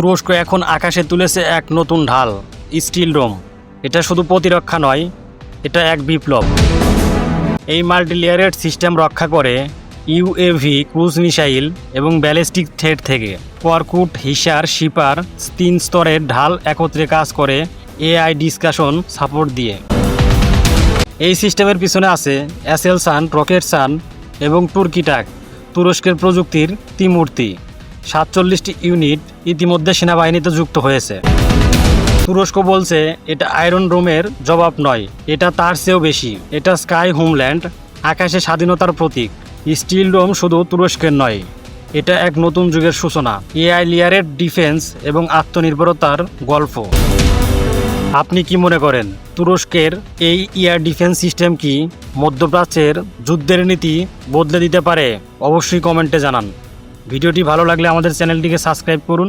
তুরস্ক এখন আকাশে তুলেছে এক নতুন ঢাল, স্টিল ডোম। এটা শুধু প্রতিরক্ষা নয়, এটা এক বিপ্লব। এই মাল্টিলেয়ারেড সিস্টেম রক্ষা করে ইউএভি, ক্রুজ মিসাইল এবং ব্যালিস্টিক থ্রেড থেকে কোয়ারকুট হিসার, শিপার তিন স্তরের ঢাল একত্রে কাজ করে এআই ডিসকাশন সাপোর্ট দিয়ে। এই সিস্টেমের পিছনে আছে অ্যাসেলসান রকেটসান এবং তুর্কিটাক তুরস্কের প্রযুক্তির ত্রিমূর্তি। সাতচল্লিশটি ইউনিট ইতিমধ্যে সেনাবাহিনীতে যুক্ত হয়েছে। তুরস্ক বলছে, এটা আয়রন রোমের জবাব নয়, এটা তার চেয়েও বেশি। এটা স্কাই হোমল্যান্ড, আকাশে স্বাধীনতার প্রতীক। স্টিল ডোম শুধু তুরস্কের নয়, এটা এক নতুন যুগের সূচনা। এআই লিয়ারের ডিফেন্স এবং আত্মনির্ভরতার গল্প। আপনি কি মনে করেন, তুরস্কের এই ইয়ার ডিফেন্স সিস্টেম কি মধ্যপ্রাচ্যের যুদ্ধের নীতি বদলে দিতে পারে? অবশ্যই কমেন্টে জানান। ভিডিওটি ভালো লাগলে আমাদের চ্যানেলটিকে সাবস্ক্রাইব করুন।